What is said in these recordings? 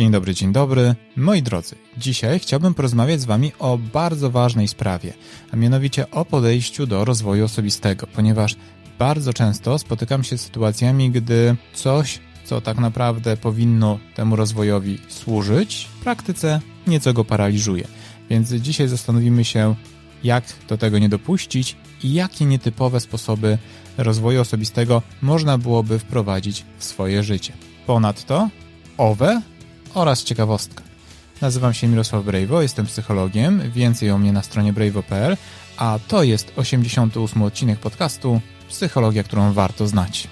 Dzień dobry, dzień dobry. Moi drodzy, dzisiaj chciałbym porozmawiać z Wami o bardzo ważnej sprawie, a mianowicie o podejściu do rozwoju osobistego, ponieważ bardzo często spotykam się z sytuacjami, gdy coś, co tak naprawdę powinno temu rozwojowi służyć, w praktyce nieco go paraliżuje. Więc dzisiaj zastanowimy się, jak do tego nie dopuścić i jakie nietypowe sposoby rozwoju osobistego można byłoby wprowadzić w swoje życie. Ponadto owe oraz ciekawostka. Nazywam się Mirosław Brejwo, jestem psychologiem, więcej o mnie na stronie brejwo.pl, a to jest 88 odcinek podcastu Psychologia, którą warto znać.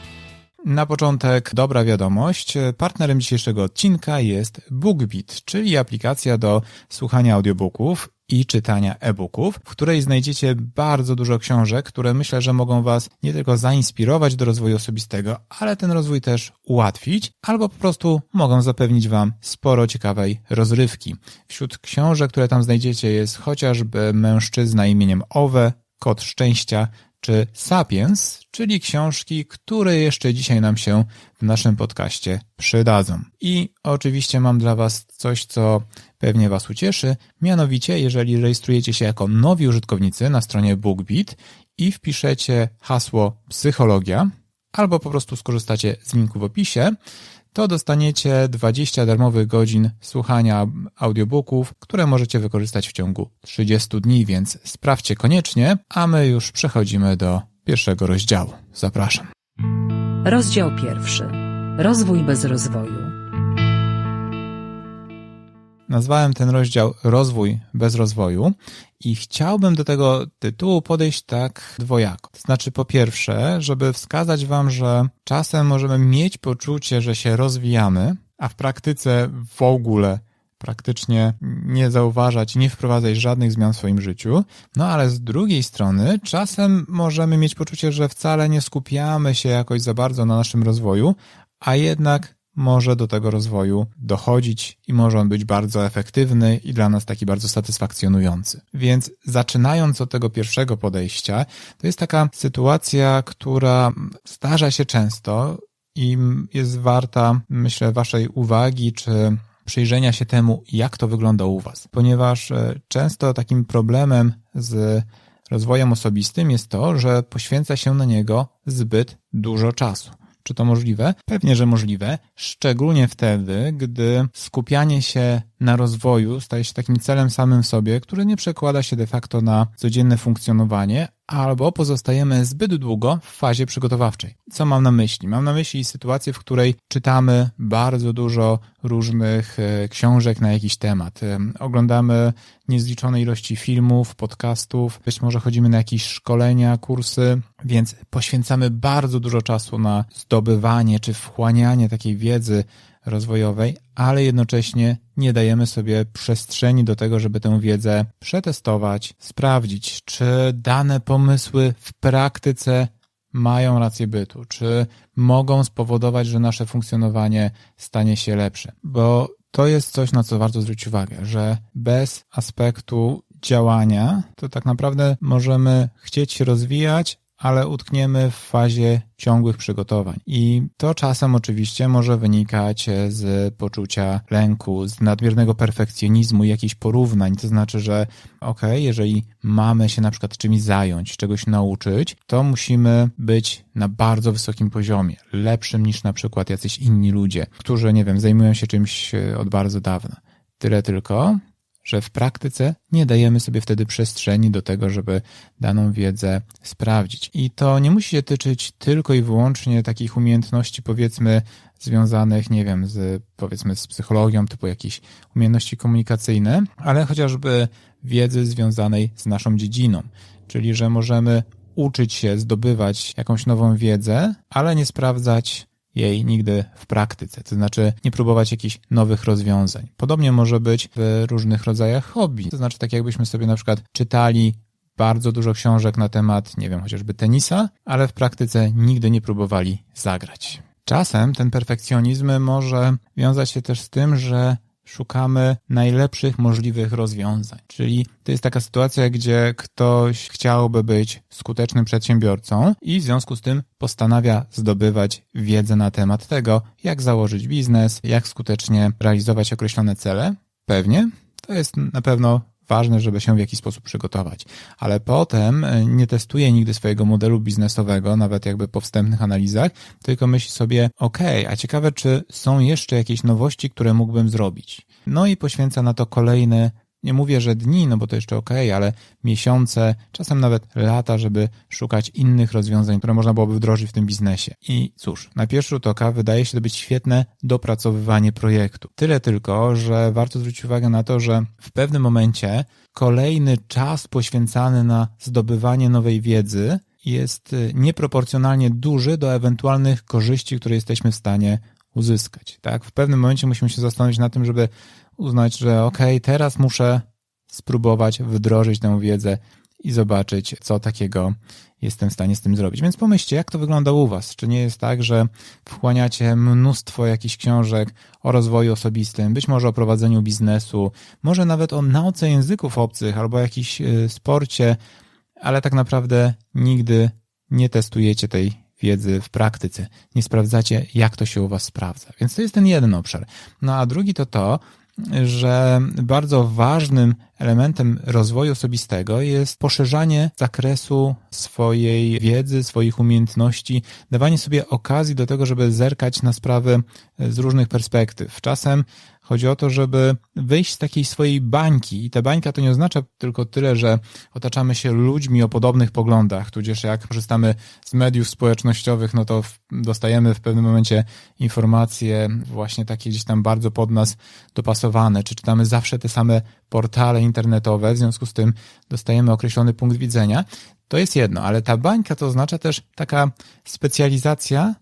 Na początek dobra wiadomość. Partnerem dzisiejszego odcinka jest BookBeat, czyli aplikacja do słuchania audiobooków i czytania e-booków, w której znajdziecie bardzo dużo książek, które myślę, że mogą Was nie tylko zainspirować do rozwoju osobistego, ale ten rozwój też ułatwić, albo po prostu mogą zapewnić Wam sporo ciekawej rozrywki. Wśród książek, które tam znajdziecie jest chociażby Mężczyzna imieniem Owe, Kod Szczęścia, czy Sapiens, czyli książki, które jeszcze dzisiaj nam się w naszym podcaście przydadzą. I oczywiście mam dla Was coś, co pewnie Was ucieszy, mianowicie jeżeli rejestrujecie się jako nowi użytkownicy na stronie BookBeat i wpiszecie hasło psychologia, albo po prostu skorzystacie z linku w opisie, to dostaniecie 20 darmowych godzin słuchania audiobooków, które możecie wykorzystać w ciągu 30 dni, więc sprawdźcie koniecznie, a my już przechodzimy do pierwszego rozdziału. Zapraszam. Rozdział pierwszy. Rozwój bez rozwoju. Nazwałem ten rozdział Rozwój bez rozwoju i chciałbym do tego tytułu podejść tak dwojako. To znaczy, po pierwsze, żeby wskazać Wam, że czasem możemy mieć poczucie, że się rozwijamy, a w praktyce w ogóle praktycznie nie zauważać, nie wprowadzać żadnych zmian w swoim życiu. No ale z drugiej strony, czasem możemy mieć poczucie, że wcale nie skupiamy się jakoś za bardzo na naszym rozwoju, a jednak może do tego rozwoju dochodzić i może on być bardzo efektywny i dla nas taki bardzo satysfakcjonujący. Więc zaczynając od tego pierwszego podejścia, to jest taka sytuacja, która zdarza się często i jest warta, myślę, Waszej uwagi czy przyjrzenia się temu, jak to wygląda u Was. Ponieważ e, często takim problemem z rozwojem osobistym jest to, że poświęca się na niego zbyt dużo czasu. Czy to możliwe? Pewnie, że możliwe, szczególnie wtedy, gdy skupianie się na rozwoju staje się takim celem samym sobie, który nie przekłada się de facto na codzienne funkcjonowanie, albo pozostajemy zbyt długo w fazie przygotowawczej. Co mam na myśli? Mam na myśli sytuację, w której czytamy bardzo dużo różnych e, książek na jakiś temat. E, oglądamy niezliczone ilości filmów, podcastów, być może chodzimy na jakieś szkolenia, kursy, więc poświęcamy bardzo dużo czasu na zdobywanie czy wchłanianie takiej wiedzy rozwojowej, ale jednocześnie nie dajemy sobie przestrzeni do tego, żeby tę wiedzę przetestować, sprawdzić, czy dane pomysły w praktyce mają rację bytu, czy mogą spowodować, że nasze funkcjonowanie stanie się lepsze. Bo to jest coś, na co warto zwrócić uwagę, że bez aspektu działania, to tak naprawdę możemy chcieć się rozwijać, ale utkniemy w fazie ciągłych przygotowań. I to czasem oczywiście może wynikać z poczucia lęku, z nadmiernego perfekcjonizmu, jakichś porównań. To znaczy, że ok, jeżeli mamy się na przykład czymś zająć, czegoś nauczyć, to musimy być na bardzo wysokim poziomie, lepszym niż na przykład jacyś inni ludzie, którzy, nie wiem, zajmują się czymś od bardzo dawna. Tyle tylko, że w praktyce nie dajemy sobie wtedy przestrzeni do tego, żeby daną wiedzę sprawdzić. I to nie musi się tyczyć tylko i wyłącznie takich umiejętności, powiedzmy, związanych, nie wiem, z, powiedzmy, z psychologią, typu jakieś umiejętności komunikacyjne, ale chociażby wiedzy związanej z naszą dziedziną. Czyli, że możemy uczyć się, zdobywać jakąś nową wiedzę, ale nie sprawdzać jej nigdy w praktyce, to znaczy nie próbować jakichś nowych rozwiązań. Podobnie może być w różnych rodzajach hobby, to znaczy tak jakbyśmy sobie na przykład czytali bardzo dużo książek na temat, nie wiem, chociażby tenisa, ale w praktyce nigdy nie próbowali zagrać. Czasem ten perfekcjonizm może wiązać się też z tym, że szukamy najlepszych możliwych rozwiązań. Czyli to jest taka sytuacja, gdzie ktoś chciałby być skutecznym przedsiębiorcą i w związku z tym postanawia zdobywać wiedzę na temat tego, jak założyć biznes, jak skutecznie realizować określone cele. Pewnie to jest na pewno ważne, żeby się w jakiś sposób przygotować. Ale potem e, nie testuje nigdy swojego modelu biznesowego, nawet jakby po wstępnych analizach, tylko myśli sobie, ok, a ciekawe, czy są jeszcze jakieś nowości, które mógłbym zrobić. No i poświęca na to kolejne nie mówię, że dni, no bo to jeszcze ok, ale miesiące, czasem nawet lata, żeby szukać innych rozwiązań, które można byłoby wdrożyć w tym biznesie. I cóż, na pierwszy rzut oka wydaje się to być świetne dopracowywanie projektu. Tyle tylko, że warto zwrócić uwagę na to, że w pewnym momencie kolejny czas poświęcany na zdobywanie nowej wiedzy jest nieproporcjonalnie duży do ewentualnych korzyści, które jesteśmy w stanie uzyskać. Tak? W pewnym momencie musimy się zastanowić na tym, żeby uznać, że ok, teraz muszę spróbować wdrożyć tę wiedzę i zobaczyć, co takiego jestem w stanie z tym zrobić. Więc pomyślcie, jak to wygląda u Was? Czy nie jest tak, że wchłaniacie mnóstwo jakichś książek o rozwoju osobistym, być może o prowadzeniu biznesu, może nawet o nauce języków obcych albo jakimś y, sporcie, ale tak naprawdę nigdy nie testujecie tej wiedzy w praktyce. Nie sprawdzacie, jak to się u Was sprawdza. Więc to jest ten jeden obszar. No a drugi to to, że bardzo ważnym elementem rozwoju osobistego jest poszerzanie zakresu swojej wiedzy, swoich umiejętności, dawanie sobie okazji do tego, żeby zerkać na sprawy z różnych perspektyw. Czasem Chodzi o to, żeby wyjść z takiej swojej bańki. I ta bańka to nie oznacza tylko tyle, że otaczamy się ludźmi o podobnych poglądach, tudzież jak korzystamy z mediów społecznościowych, no to dostajemy w pewnym momencie informacje właśnie takie gdzieś tam bardzo pod nas dopasowane, czy czytamy zawsze te same portale internetowe, w związku z tym dostajemy określony punkt widzenia. To jest jedno, ale ta bańka to oznacza też taka specjalizacja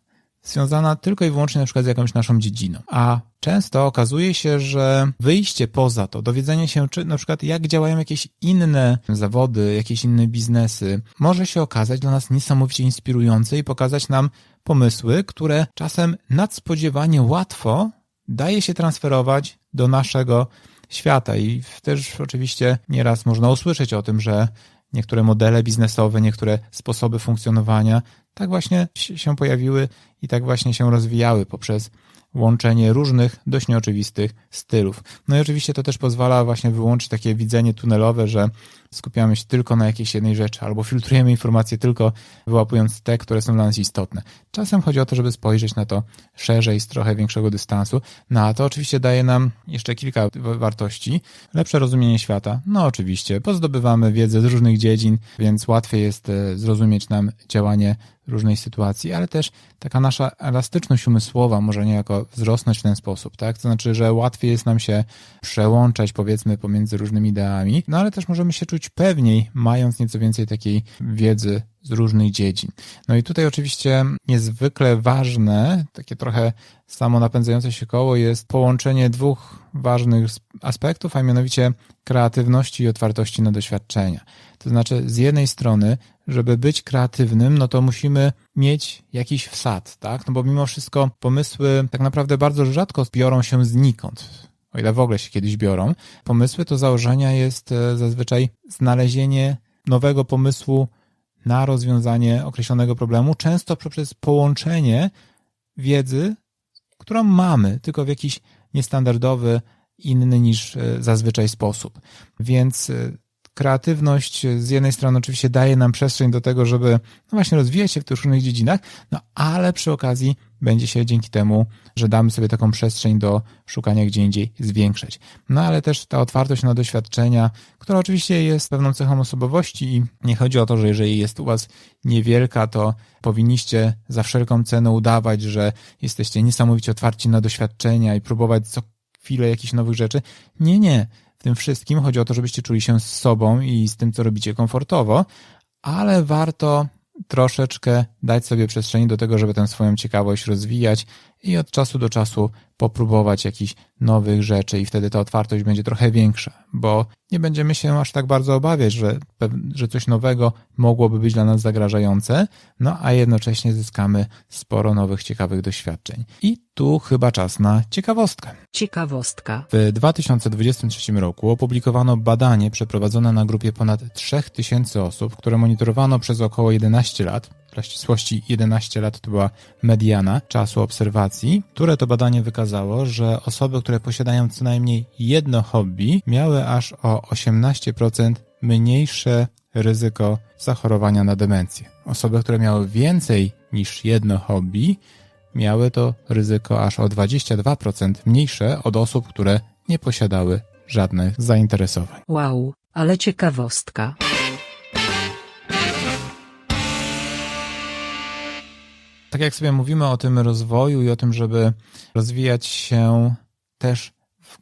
związana tylko i wyłącznie na przykład z jakąś naszą dziedziną. A często okazuje się, że wyjście poza to, dowiedzenie się, czy na przykład jak działają jakieś inne zawody, jakieś inne biznesy, może się okazać dla nas niesamowicie inspirujące i pokazać nam pomysły, które czasem nadspodziewanie łatwo daje się transferować do naszego świata. I też oczywiście nieraz można usłyszeć o tym, że niektóre modele biznesowe, niektóre sposoby funkcjonowania tak właśnie się pojawiły i tak właśnie się rozwijały poprzez łączenie różnych, dość nieoczywistych stylów. No i oczywiście to też pozwala właśnie wyłączyć takie widzenie tunelowe, że skupiamy się tylko na jakiejś jednej rzeczy, albo filtrujemy informacje tylko wyłapując te, które są dla nas istotne. Czasem chodzi o to, żeby spojrzeć na to szerzej, z trochę większego dystansu. No a to oczywiście daje nam jeszcze kilka wartości. Lepsze rozumienie świata. No oczywiście, pozdobywamy wiedzę z różnych dziedzin, więc łatwiej jest e, zrozumieć nam działanie różnej sytuacji, ale też taka nasza elastyczność umysłowa może niejako wzrosnąć w ten sposób, tak? To znaczy, że łatwiej jest nam się przełączać, powiedzmy, pomiędzy różnymi ideami, no ale też możemy się czuć pewniej, mając nieco więcej takiej wiedzy z różnych dziedzin. No i tutaj oczywiście niezwykle ważne, takie trochę samo napędzające się koło jest połączenie dwóch ważnych aspektów, a mianowicie kreatywności i otwartości na doświadczenia. To znaczy, z jednej strony, żeby być kreatywnym, no to musimy mieć jakiś wsad, tak? No bo mimo wszystko pomysły tak naprawdę bardzo rzadko biorą się znikąd o ile w ogóle się kiedyś biorą, pomysły to założenia jest e, zazwyczaj znalezienie nowego pomysłu na rozwiązanie określonego problemu, często poprzez połączenie wiedzy, którą mamy, tylko w jakiś niestandardowy, inny niż e, zazwyczaj sposób. Więc e, kreatywność z jednej strony oczywiście daje nam przestrzeń do tego, żeby no właśnie rozwijać się w tych różnych dziedzinach, no ale przy okazji będzie się dzięki temu, że damy sobie taką przestrzeń do szukania gdzie indziej zwiększać. No ale też ta otwartość na doświadczenia, która oczywiście jest pewną cechą osobowości i nie chodzi o to, że jeżeli jest u was niewielka, to powinniście za wszelką cenę udawać, że jesteście niesamowicie otwarci na doświadczenia i próbować co chwilę jakichś nowych rzeczy. Nie, nie w tym wszystkim chodzi o to, żebyście czuli się z sobą i z tym, co robicie komfortowo, ale warto troszeczkę dać sobie przestrzeni do tego, żeby tę swoją ciekawość rozwijać i od czasu do czasu popróbować jakichś nowych rzeczy i wtedy ta otwartość będzie trochę większa, bo nie będziemy się aż tak bardzo obawiać, że, że coś nowego mogłoby być dla nas zagrażające, no a jednocześnie zyskamy sporo nowych, ciekawych doświadczeń. I tu chyba czas na ciekawostkę. Ciekawostka. W 2023 roku opublikowano badanie przeprowadzone na grupie ponad 3000 osób, które monitorowano przez około 11 lat. Dla ścisłości 11 lat to była mediana czasu obserwacji, które to badanie wykazało, że osoby, które posiadają co najmniej jedno hobby, miały aż o 18% mniejsze ryzyko zachorowania na demencję. Osoby, które miały więcej niż jedno hobby, miały to ryzyko aż o 22% mniejsze od osób, które nie posiadały żadnych zainteresowań. Wow, ale ciekawostka. Tak jak sobie mówimy o tym rozwoju i o tym, żeby rozwijać się też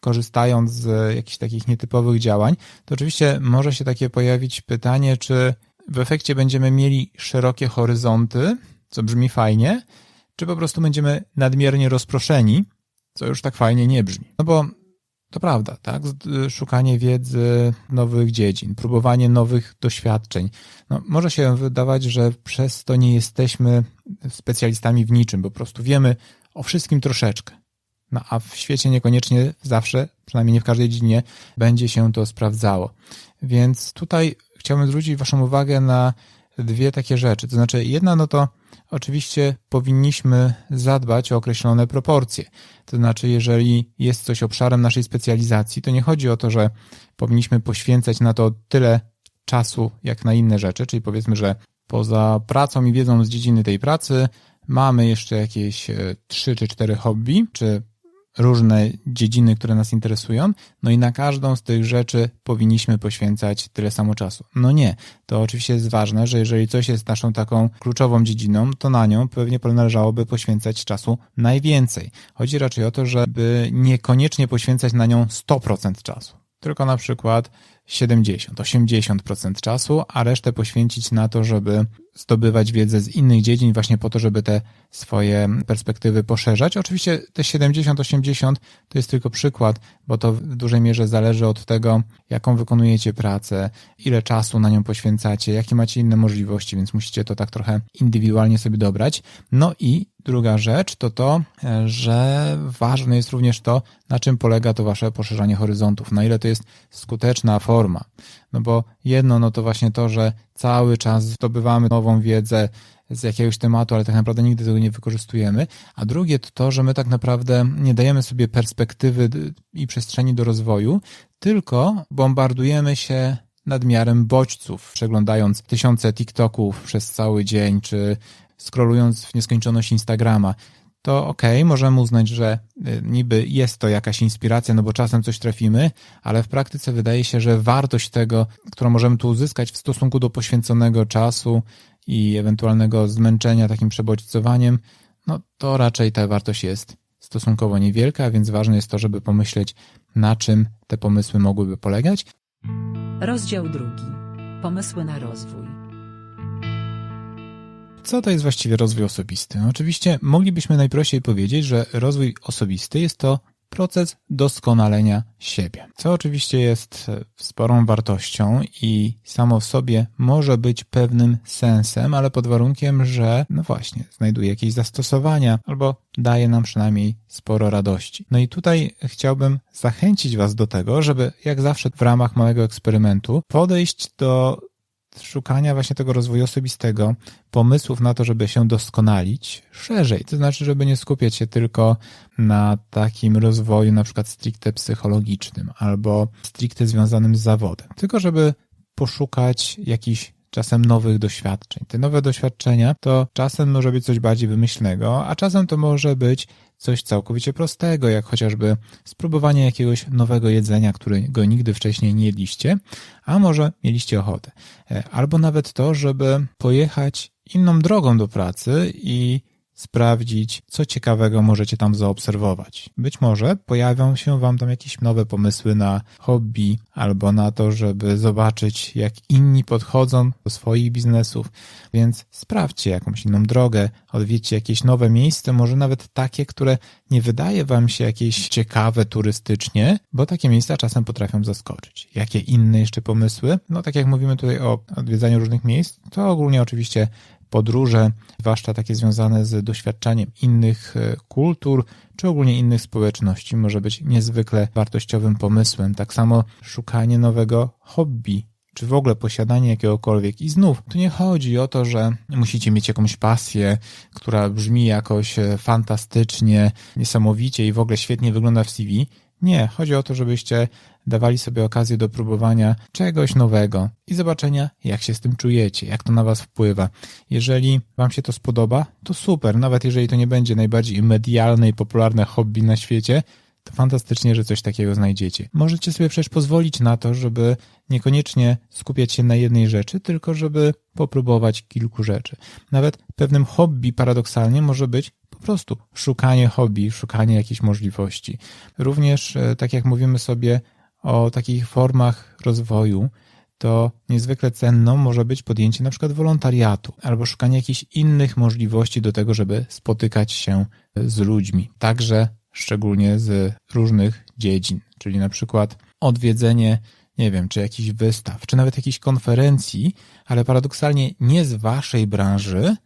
korzystając z jakichś takich nietypowych działań, to oczywiście może się takie pojawić pytanie, czy w efekcie będziemy mieli szerokie horyzonty, co brzmi fajnie, czy po prostu będziemy nadmiernie rozproszeni, co już tak fajnie nie brzmi. No bo to prawda, tak? Szukanie wiedzy nowych dziedzin, próbowanie nowych doświadczeń. No, może się wydawać, że przez to nie jesteśmy specjalistami w niczym, bo po prostu wiemy o wszystkim troszeczkę. No a w świecie niekoniecznie zawsze, przynajmniej nie w każdej dziedzinie, będzie się to sprawdzało. Więc tutaj chciałbym zwrócić Waszą uwagę na dwie takie rzeczy. To znaczy, jedna, no to oczywiście powinniśmy zadbać o określone proporcje. To znaczy, jeżeli jest coś obszarem naszej specjalizacji, to nie chodzi o to, że powinniśmy poświęcać na to tyle czasu, jak na inne rzeczy, czyli powiedzmy, że poza pracą i wiedzą z dziedziny tej pracy mamy jeszcze jakieś e, trzy czy cztery hobby, czy różne dziedziny, które nas interesują, no i na każdą z tych rzeczy powinniśmy poświęcać tyle samo czasu. No nie, to oczywiście jest ważne, że jeżeli coś jest naszą taką kluczową dziedziną, to na nią pewnie należałoby poświęcać czasu najwięcej. Chodzi raczej o to, żeby niekoniecznie poświęcać na nią 100% czasu, tylko na przykład 70-80% czasu, a resztę poświęcić na to, żeby zdobywać wiedzę z innych dziedzin, właśnie po to, żeby te swoje perspektywy poszerzać. Oczywiście te 70-80 to jest tylko przykład, bo to w dużej mierze zależy od tego, jaką wykonujecie pracę, ile czasu na nią poświęcacie, jakie macie inne możliwości, więc musicie to tak trochę indywidualnie sobie dobrać. No i druga rzecz to to, że ważne jest również to, na czym polega to wasze poszerzanie horyzontów, na ile to jest skuteczna forma. No bo jedno, no to właśnie to, że cały czas zdobywamy nową wiedzę z jakiegoś tematu, ale tak naprawdę nigdy tego nie wykorzystujemy. A drugie to to, że my tak naprawdę nie dajemy sobie perspektywy i przestrzeni do rozwoju, tylko bombardujemy się nadmiarem bodźców, przeglądając tysiące TikToków przez cały dzień, czy scrollując w nieskończoność Instagrama to ok, możemy uznać, że y, niby jest to jakaś inspiracja, no bo czasem coś trafimy, ale w praktyce wydaje się, że wartość tego, którą możemy tu uzyskać w stosunku do poświęconego czasu i ewentualnego zmęczenia takim przebodźcowaniem, no to raczej ta wartość jest stosunkowo niewielka, więc ważne jest to, żeby pomyśleć, na czym te pomysły mogłyby polegać. Rozdział drugi. Pomysły na rozwój. Co to jest właściwie rozwój osobisty? Oczywiście moglibyśmy najprościej powiedzieć, że rozwój osobisty jest to proces doskonalenia siebie, co oczywiście jest sporą wartością i samo w sobie może być pewnym sensem, ale pod warunkiem, że no właśnie, znajduje jakieś zastosowania albo daje nam przynajmniej sporo radości. No i tutaj chciałbym zachęcić Was do tego, żeby jak zawsze w ramach małego eksperymentu podejść do szukania właśnie tego rozwoju osobistego, pomysłów na to, żeby się doskonalić szerzej. To znaczy, żeby nie skupiać się tylko na takim rozwoju na przykład stricte psychologicznym albo stricte związanym z zawodem, tylko żeby poszukać jakichś czasem nowych doświadczeń. Te nowe doświadczenia to czasem może być coś bardziej wymyślnego, a czasem to może być coś całkowicie prostego, jak chociażby spróbowanie jakiegoś nowego jedzenia, którego nigdy wcześniej nie jedliście, a może mieliście ochotę. E, albo nawet to, żeby pojechać inną drogą do pracy i sprawdzić, co ciekawego możecie tam zaobserwować. Być może pojawią się Wam tam jakieś nowe pomysły na hobby albo na to, żeby zobaczyć, jak inni podchodzą do swoich biznesów, więc sprawdźcie jakąś inną drogę, odwiedźcie jakieś nowe miejsce, może nawet takie, które nie wydaje Wam się jakieś ciekawe turystycznie, bo takie miejsca czasem potrafią zaskoczyć. Jakie inne jeszcze pomysły? No tak jak mówimy tutaj o odwiedzaniu różnych miejsc, to ogólnie oczywiście podróże, zwłaszcza takie związane z doświadczaniem innych e, kultur, czy ogólnie innych społeczności, może być niezwykle wartościowym pomysłem. Tak samo szukanie nowego hobby, czy w ogóle posiadanie jakiegokolwiek. I znów, tu nie chodzi o to, że musicie mieć jakąś pasję, która brzmi jakoś e, fantastycznie, niesamowicie i w ogóle świetnie wygląda w CV. Nie, chodzi o to, żebyście dawali sobie okazję do próbowania czegoś nowego i zobaczenia, jak się z tym czujecie, jak to na Was wpływa. Jeżeli Wam się to spodoba, to super, nawet jeżeli to nie będzie najbardziej medialne i popularne hobby na świecie, to fantastycznie, że coś takiego znajdziecie. Możecie sobie przecież pozwolić na to, żeby niekoniecznie skupiać się na jednej rzeczy, tylko żeby popróbować kilku rzeczy. Nawet pewnym hobby paradoksalnie może być po prostu szukanie hobby, szukanie jakichś możliwości. Również, e, tak jak mówimy sobie o takich formach rozwoju, to niezwykle cenną może być podjęcie na przykład wolontariatu albo szukanie jakichś innych możliwości do tego, żeby spotykać się z ludźmi, także szczególnie z różnych dziedzin, czyli na przykład odwiedzenie, nie wiem, czy jakichś wystaw, czy nawet jakichś konferencji, ale paradoksalnie nie z waszej branży,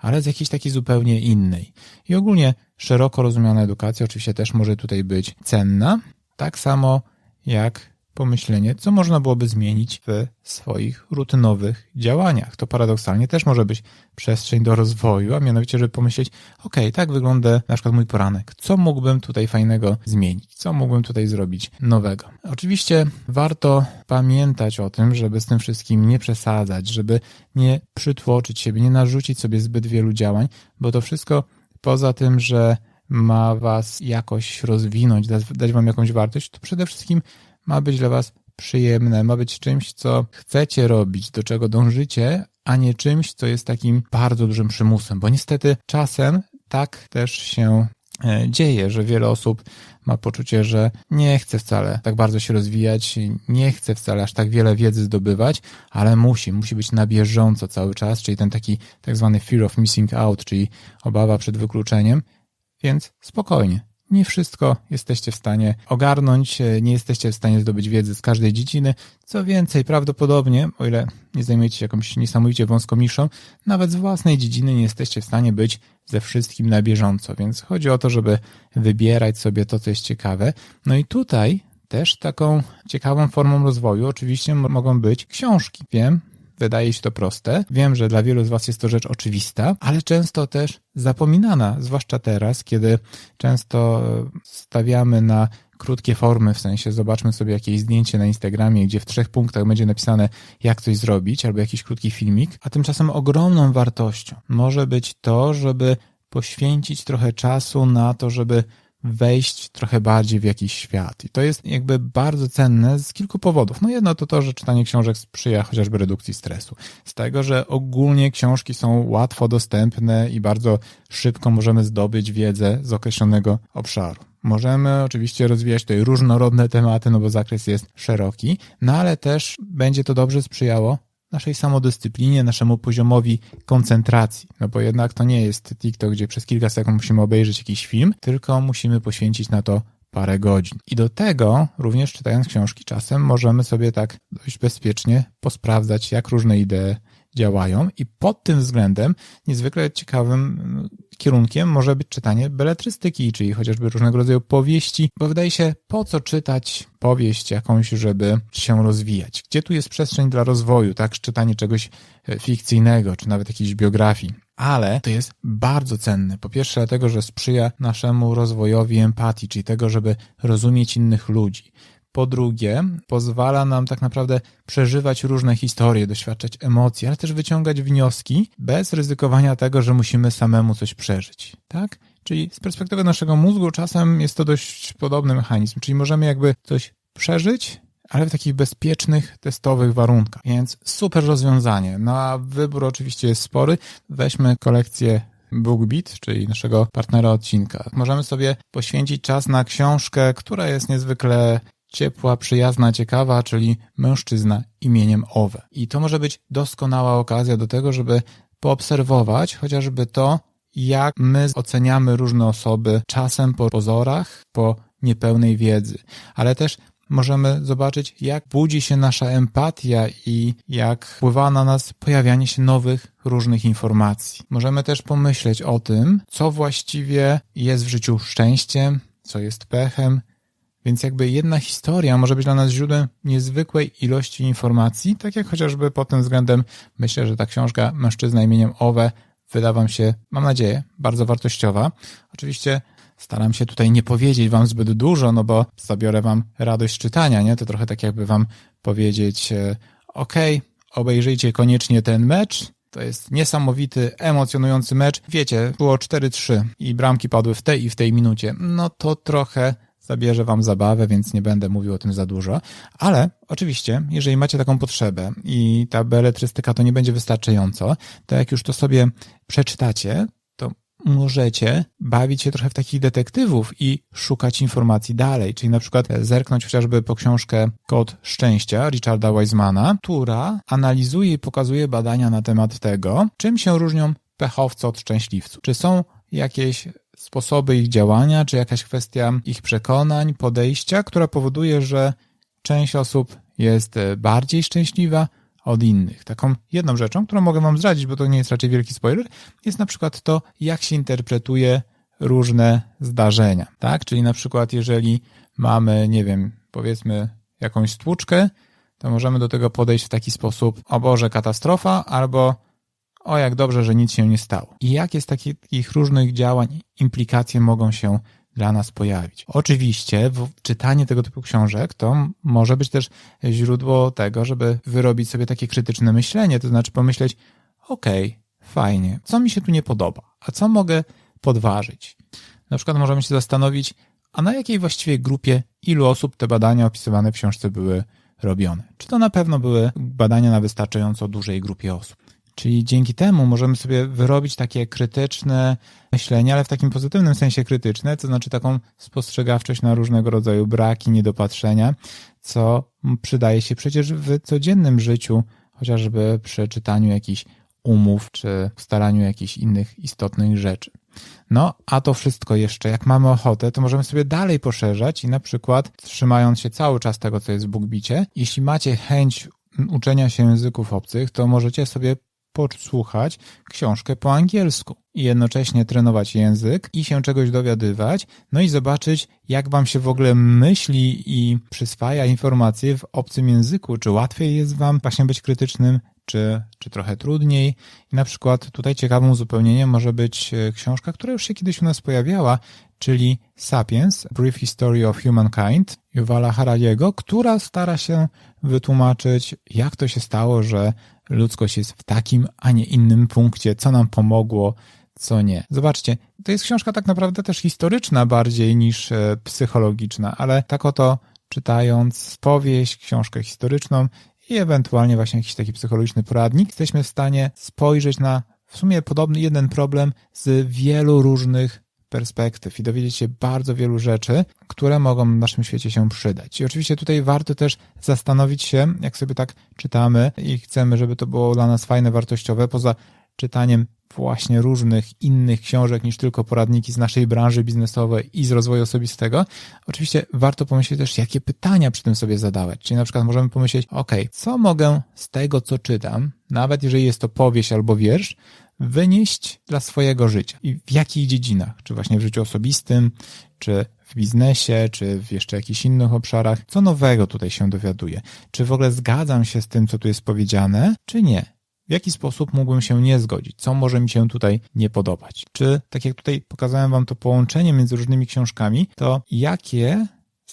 ale z jakiejś takiej zupełnie innej. I ogólnie szeroko rozumiana edukacja oczywiście też może tutaj być cenna, tak samo jak pomyślenie, co można byłoby zmienić w swoich rutynowych działaniach. To paradoksalnie też może być przestrzeń do rozwoju, a mianowicie, żeby pomyśleć, ok, tak wygląda na przykład mój poranek. Co mógłbym tutaj fajnego zmienić? Co mógłbym tutaj zrobić nowego? Oczywiście warto pamiętać o tym, żeby z tym wszystkim nie przesadzać, żeby nie przytłoczyć siebie, nie narzucić sobie zbyt wielu działań, bo to wszystko poza tym, że ma was jakoś rozwinąć, dać wam jakąś wartość, to przede wszystkim ma być dla was przyjemne, ma być czymś, co chcecie robić, do czego dążycie, a nie czymś, co jest takim bardzo dużym przymusem, bo niestety czasem tak też się e, dzieje, że wiele osób ma poczucie, że nie chce wcale tak bardzo się rozwijać, nie chce wcale aż tak wiele wiedzy zdobywać, ale musi, musi być na bieżąco cały czas, czyli ten taki tak zwany fear of missing out, czyli obawa przed wykluczeniem, więc spokojnie nie wszystko jesteście w stanie ogarnąć, e, nie jesteście w stanie zdobyć wiedzy z każdej dziedziny. Co więcej, prawdopodobnie, o ile nie zajmujecie się jakąś niesamowicie wąską niszą, nawet z własnej dziedziny nie jesteście w stanie być ze wszystkim na bieżąco. Więc chodzi o to, żeby wybierać sobie to, co jest ciekawe. No i tutaj też taką ciekawą formą rozwoju oczywiście mogą być książki. Wiem, Wydaje się to proste. Wiem, że dla wielu z Was jest to rzecz oczywista, ale często też zapominana, zwłaszcza teraz, kiedy często stawiamy na krótkie formy, w sensie zobaczmy sobie jakieś zdjęcie na Instagramie, gdzie w trzech punktach będzie napisane, jak coś zrobić, albo jakiś krótki filmik, a tymczasem ogromną wartością może być to, żeby poświęcić trochę czasu na to, żeby wejść trochę bardziej w jakiś świat. I to jest jakby bardzo cenne z kilku powodów. No jedno to to, że czytanie książek sprzyja chociażby redukcji stresu. Z tego, że ogólnie książki są łatwo dostępne i bardzo szybko możemy zdobyć wiedzę z określonego obszaru. Możemy oczywiście rozwijać tutaj różnorodne tematy, no bo zakres jest szeroki, no ale też będzie to dobrze sprzyjało naszej samodyscyplinie, naszemu poziomowi koncentracji. No bo jednak to nie jest TikTok, gdzie przez kilka sekund musimy obejrzeć jakiś film, tylko musimy poświęcić na to parę godzin. I do tego, również czytając książki, czasem możemy sobie tak dość bezpiecznie posprawdzać, jak różne idee działają i pod tym względem niezwykle ciekawym kierunkiem może być czytanie beletrystyki, czyli chociażby różnego rodzaju powieści, bo wydaje się, po co czytać powieść jakąś, żeby się rozwijać? Gdzie tu jest przestrzeń dla rozwoju, tak? Czytanie czegoś e, fikcyjnego, czy nawet jakiejś biografii. Ale to jest bardzo cenne. Po pierwsze, dlatego, że sprzyja naszemu rozwojowi empatii, czyli tego, żeby rozumieć innych ludzi. Po drugie, pozwala nam tak naprawdę przeżywać różne historie, doświadczać emocji, ale też wyciągać wnioski bez ryzykowania tego, że musimy samemu coś przeżyć. Tak? Czyli z perspektywy naszego mózgu czasem jest to dość podobny mechanizm, czyli możemy jakby coś przeżyć, ale w takich bezpiecznych, testowych warunkach. Więc super rozwiązanie. No a wybór oczywiście jest spory. Weźmy kolekcję BookBeat, czyli naszego partnera odcinka. Możemy sobie poświęcić czas na książkę, która jest niezwykle ciepła, przyjazna, ciekawa, czyli mężczyzna imieniem Owe. I to może być doskonała okazja do tego, żeby poobserwować chociażby to, jak my oceniamy różne osoby czasem po pozorach, po niepełnej wiedzy, ale też możemy zobaczyć, jak budzi się nasza empatia i jak wpływa na nas pojawianie się nowych, różnych informacji. Możemy też pomyśleć o tym, co właściwie jest w życiu szczęściem, co jest pechem, więc jakby jedna historia może być dla nas źródłem niezwykłej ilości informacji, tak jak chociażby pod tym względem myślę, że ta książka Mężczyzna imieniem Owe wyda wam się, mam nadzieję, bardzo wartościowa. Oczywiście staram się tutaj nie powiedzieć wam zbyt dużo, no bo zabiorę wam radość czytania, nie? To trochę tak jakby wam powiedzieć, e, ok, obejrzyjcie koniecznie ten mecz, to jest niesamowity, emocjonujący mecz. Wiecie, było 4-3 i bramki padły w tej i w tej minucie. No to trochę zabierze wam zabawę, więc nie będę mówił o tym za dużo. Ale oczywiście, jeżeli macie taką potrzebę i ta beletrystyka to nie będzie wystarczająco, to jak już to sobie przeczytacie, to możecie bawić się trochę w takich detektywów i szukać informacji dalej, czyli na przykład zerknąć chociażby po książkę Kod Szczęścia Richarda Wisemana, która analizuje i pokazuje badania na temat tego, czym się różnią pechowcy od szczęśliwców. Czy są jakieś sposoby ich działania, czy jakaś kwestia ich przekonań, podejścia, która powoduje, że część osób jest e, bardziej szczęśliwa od innych. Taką jedną rzeczą, którą mogę Wam zdradzić, bo to nie jest raczej wielki spoiler, jest na przykład to, jak się interpretuje różne zdarzenia. Tak? Czyli na przykład, jeżeli mamy, nie wiem, powiedzmy jakąś stłuczkę, to możemy do tego podejść w taki sposób, o Boże, katastrofa, albo o jak dobrze, że nic się nie stało. I jakie z takich różnych działań implikacje mogą się dla nas pojawić. Oczywiście czytanie tego typu książek to może być też źródło tego, żeby wyrobić sobie takie krytyczne myślenie, to znaczy pomyśleć, okej, okay, fajnie, co mi się tu nie podoba, a co mogę podważyć. Na przykład możemy się zastanowić, a na jakiej właściwie grupie, ilu osób te badania opisywane w książce były robione? Czy to na pewno były badania na wystarczająco dużej grupie osób? Czyli dzięki temu możemy sobie wyrobić takie krytyczne myślenie, ale w takim pozytywnym sensie krytyczne, to znaczy taką spostrzegawczość na różnego rodzaju braki, niedopatrzenia, co przydaje się przecież w codziennym życiu, chociażby przy czytaniu jakichś umów czy staraniu jakichś innych istotnych rzeczy. No, a to wszystko jeszcze, jak mamy ochotę, to możemy sobie dalej poszerzać i na przykład, trzymając się cały czas tego, co jest w BookBicie, jeśli macie chęć uczenia się języków obcych, to możecie sobie posłuchać książkę po angielsku i jednocześnie trenować język i się czegoś dowiadywać, no i zobaczyć, jak wam się w ogóle myśli i przyswaja informacje w obcym języku, czy łatwiej jest wam właśnie być krytycznym, czy, czy trochę trudniej. I na przykład tutaj ciekawym uzupełnieniem może być e, książka, która już się kiedyś u nas pojawiała, czyli Sapiens, Brief History of Humankind, Yuvala Harariego, która stara się wytłumaczyć, jak to się stało, że ludzkość jest w takim, a nie innym punkcie, co nam pomogło, co nie. Zobaczcie, to jest książka tak naprawdę też historyczna bardziej niż e, psychologiczna, ale tak oto czytając powieść, książkę historyczną i ewentualnie właśnie jakiś taki psychologiczny poradnik, jesteśmy w stanie spojrzeć na w sumie podobny jeden problem z wielu różnych perspektyw i dowiedzieć się bardzo wielu rzeczy, które mogą w naszym świecie się przydać. I oczywiście tutaj warto też zastanowić się, jak sobie tak czytamy i chcemy, żeby to było dla nas fajne, wartościowe, poza czytaniem właśnie różnych innych książek niż tylko poradniki z naszej branży biznesowej i z rozwoju osobistego. Oczywiście warto pomyśleć też, jakie pytania przy tym sobie zadawać. Czyli na przykład możemy pomyśleć, ok, co mogę z tego, co czytam, nawet jeżeli jest to powieść albo wiersz, wynieść dla swojego życia i w jakich dziedzinach, czy właśnie w życiu osobistym, czy w biznesie, czy w jeszcze jakichś innych obszarach, co nowego tutaj się dowiaduję, czy w ogóle zgadzam się z tym, co tu jest powiedziane, czy nie. W jaki sposób mógłbym się nie zgodzić? Co może mi się tutaj nie podobać? Czy, tak jak tutaj pokazałem Wam to połączenie między różnymi książkami, to jakie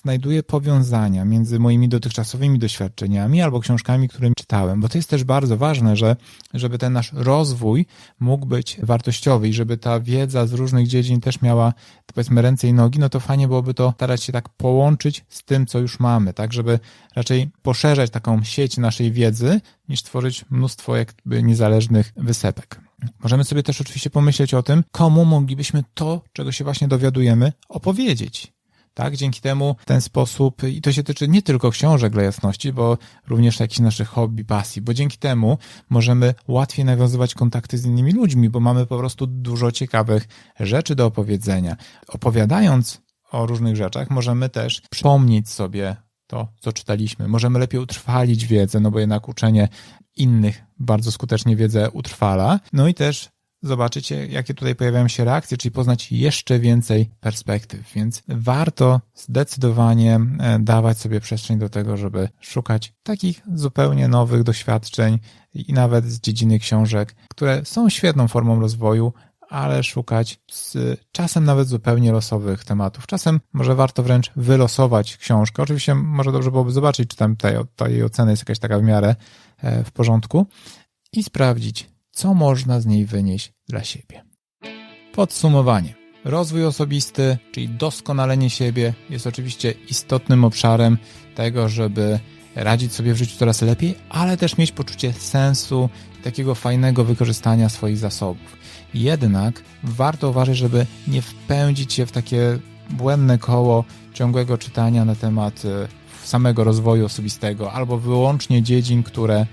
znajduję powiązania między moimi dotychczasowymi doświadczeniami albo książkami, które czytałem, bo to jest też bardzo ważne, że, żeby ten nasz rozwój mógł być wartościowy i żeby ta wiedza z różnych dziedzin też miała, powiedzmy, ręce i nogi, no to fajnie byłoby to starać się tak połączyć z tym, co już mamy, tak, żeby raczej poszerzać taką sieć naszej wiedzy, niż tworzyć mnóstwo jakby niezależnych wysepek. Możemy sobie też oczywiście pomyśleć o tym, komu moglibyśmy to, czego się właśnie dowiadujemy, opowiedzieć. Tak, dzięki temu w ten sposób, i to się tyczy nie tylko książek dla jasności, bo również jakichś naszych hobby, pasji, bo dzięki temu możemy łatwiej nawiązywać kontakty z innymi ludźmi, bo mamy po prostu dużo ciekawych rzeczy do opowiedzenia. Opowiadając o różnych rzeczach, możemy też przypomnieć sobie to, co czytaliśmy. Możemy lepiej utrwalić wiedzę, no bo jednak uczenie innych bardzo skutecznie wiedzę utrwala. No i też zobaczycie, jakie tutaj pojawiają się reakcje, czyli poznać jeszcze więcej perspektyw, więc warto zdecydowanie e, dawać sobie przestrzeń do tego, żeby szukać takich zupełnie nowych doświadczeń i nawet z dziedziny książek, które są świetną formą rozwoju, ale szukać z czasem nawet zupełnie losowych tematów. Czasem może warto wręcz wylosować książkę. Oczywiście może dobrze byłoby zobaczyć, czy tam ta, ta jej ocena jest jakaś taka w miarę e, w porządku i sprawdzić, co można z niej wynieść dla siebie. Podsumowanie. Rozwój osobisty, czyli doskonalenie siebie, jest oczywiście istotnym obszarem tego, żeby radzić sobie w życiu coraz lepiej, ale też mieć poczucie sensu takiego fajnego wykorzystania swoich zasobów. Jednak warto uważać, żeby nie wpędzić się w takie błędne koło ciągłego czytania na temat e, samego rozwoju osobistego albo wyłącznie dziedzin, które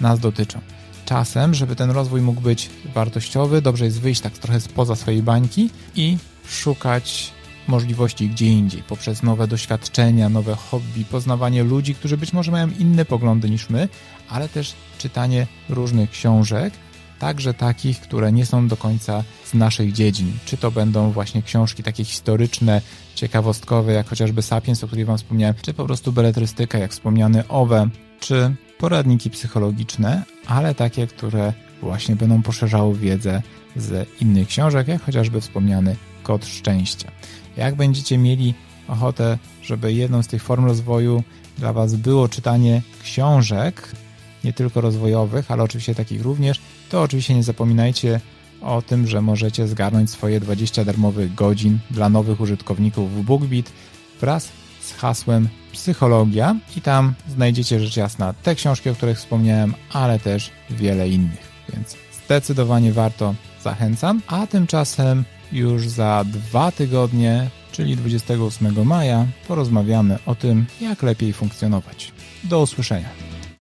nas dotyczą. Czasem, żeby ten rozwój mógł być wartościowy, dobrze jest wyjść tak trochę spoza swojej bańki i szukać możliwości gdzie indziej, poprzez nowe doświadczenia, nowe hobby, poznawanie ludzi, którzy być może mają inne poglądy niż my, ale też czytanie różnych książek, także takich, które nie są do końca z naszych dziedzin. Czy to będą właśnie książki takie historyczne, ciekawostkowe, jak chociażby Sapiens, o której Wam wspomniałem, czy po prostu beletrystyka, jak wspomniany Owe, czy poradniki psychologiczne, ale takie, które właśnie będą poszerzały wiedzę z innych książek, jak chociażby wspomniany Kod Szczęścia. Jak będziecie mieli ochotę, żeby jedną z tych form rozwoju dla Was było czytanie książek, nie tylko rozwojowych, ale oczywiście takich również, to oczywiście nie zapominajcie o tym, że możecie zgarnąć swoje 20 darmowych godzin dla nowych użytkowników w BookBeat wraz z hasłem psychologia i tam znajdziecie rzecz jasna te książki, o których wspomniałem, ale też wiele innych. Więc zdecydowanie warto, zachęcam. A tymczasem już za dwa tygodnie, czyli 28 maja, porozmawiamy o tym, jak lepiej funkcjonować. Do usłyszenia.